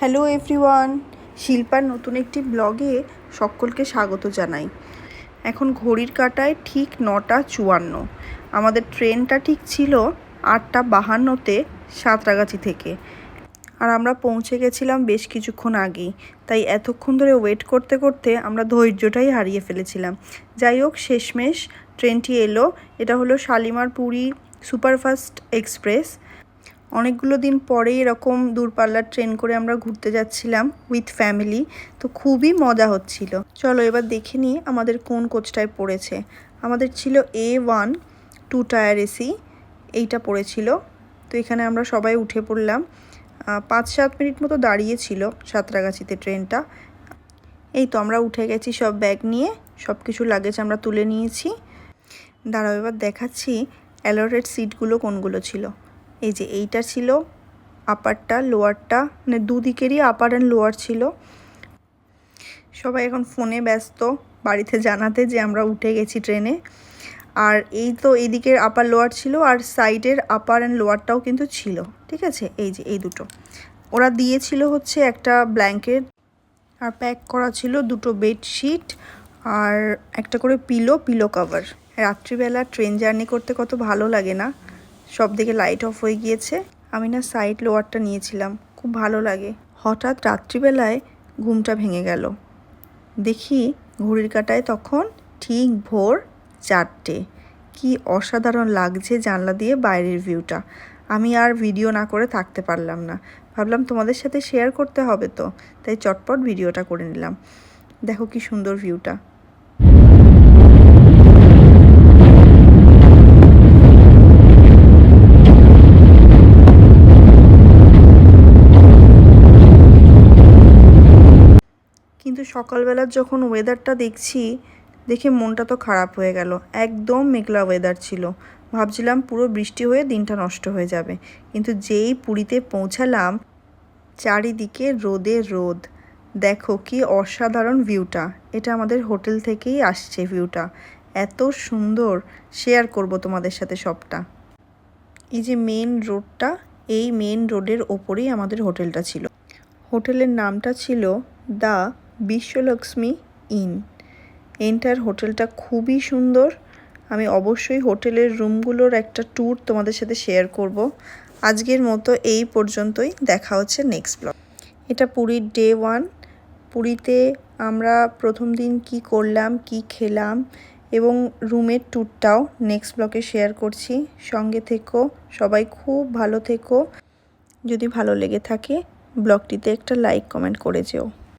Hello everyone শিল্পার নতুন একটি ব্লগে সকলকে স্বাগত জানাই। এখন ঘড়ির কাঁটায় ঠিক নটা চুয়ান্ন। আমাদের ট্রেনটা ঠিক ছিল আটটা বাহান্নতে সাঁতরাগাছি থেকে। আর আমরা পৌঁছে গেছিলাম বেশ কিছুক্ষণ আগেই। তাই এতক্ষণ ধরে ওয়েট করতে করতে আমরা ধৈর্যটাই হারিয়ে ফেলেছিলাম। যাই হোক, শেষমেশ ট্রেনটি এলো। এটা হলো শালিমার পুরী সুপারফাস্ট এক্সপ্রেস। অনেকগুলো দিন পরে এরকম দূরপাল্লার ট্রেন করে আমরা ঘুরতে যাচ্ছিলাম উইথ ফ্যামিলি তো খুবই মজা হচ্ছিল। চলো এবার দেখে নিই আমাদের কোন কোচটায় পড়েছে। আমাদের ছিল A one two tier AC এইটা পড়েছিল। তো এখানে আমরা সবাই উঠে পড়লাম। পাঁচ সাত মিনিট মতো দাঁড়িয়েছিল সাঁতরাগাছিতে ট্রেনটা। এই তো আমরা উঠে গেছি, সব ব্যাগ নিয়ে সব কিছু লাগেজ আমরা তুলে নিয়েছি। দাঁড়াও, এবার দেখাচ্ছি অ্যালোরেড সিটগুলো কোনগুলো ছিল। এই যে এইটা ছিল আপারটা লোয়ারটা মানে দুদিকেরই আপার অ্যান্ড লোয়ার ছিল। সবাই এখন ফোনে ব্যস্ত, বাড়িতে জানাতে যে আমরা উঠে গেছি ট্রেনে। আর এই তো এইদিকের আপার লোয়ার ছিল আর সাইডের আপার অ্যান্ড লোয়ারটাও কিন্তু ছিল, ঠিক আছে? এই যে, এই দুটো। ওরা দিয়েছিল হচ্ছে একটা ব্ল্যাঙ্কেট আর প্যাক করা ছিল দুটো বেডশিট আর একটা করে পিলো পিলো কভার রাত্রিবেলা ট্রেন জার্নি করতে কত ভালো লাগে না? সব দিকে লাইট অফ হয়ে গিয়েছে। আমি না সাইড লোয়ারটা নিয়েছিলাম, খুব ভালো লাগে। হঠাৎ রাত্রিবেলায় ঘুমটা ভেঙে গেল। দেখি ঘড়ির কাটায় তখন ঠিক ভোর চারটে। কি অসাধারণ লাগছে জানলা দিয়ে বাইরের ভিউটা আমি আর ভিডিও না করে থাকতে পারলাম না। ভাবলাম তোমাদের সাথে শেয়ার করতে হবে তো, তাই চটপট ভিডিওটা করে নিলাম। দেখো কি সুন্দর ভিউটা সকালবেলার যখন ওয়েদারটা দেখছি, দেখে মনটা তো খারাপ হয়ে গেল। একদম মেঘলা ওয়েদার ছিল। ভাবছিলাম পুরো বৃষ্টি হয়ে দিনটা নষ্ট হয়ে যাবে। কিন্তু যেই পুরীতে পৌঁছালাম, চারিদিকে রোদে রোদ। দেখো কি অসাধারণ ভিউটা এটা আমাদের হোটেল থেকেই আসছে ভিউটা এত সুন্দর। শেয়ার করব তোমাদের সাথে সবটা। এই যে মেন রোডটা এই মেন রোডের ওপরেই আমাদের হোটেলটা ছিল। হোটেলের নামটা ছিল দ্য বিশ্বলক্ষ্মী ইন। এন্টার হোটেলটা খুবই সুন্দর। আমি অবশ্যই হোটেলের রুমগুলোর একটা ট্যুর তোমাদের সাথে শেয়ার করব। আজকের মতো এই পর্যন্তই। দেখা হচ্ছে নেক্সট ব্লগ। এটা পুরীর ডে ওয়ান। পুরীতে আমরা প্রথম দিন কি করলাম, কি খেলাম এবং রুমের ট্যুরটাও নেক্সট ব্লগে শেয়ার করছি। সঙ্গে থেকো, সবাই খুব ভালো থেকো। যদি ভালো লেগে থাকে, ব্লগটিতে একটা লাইক, কমেন্ট করে যেও।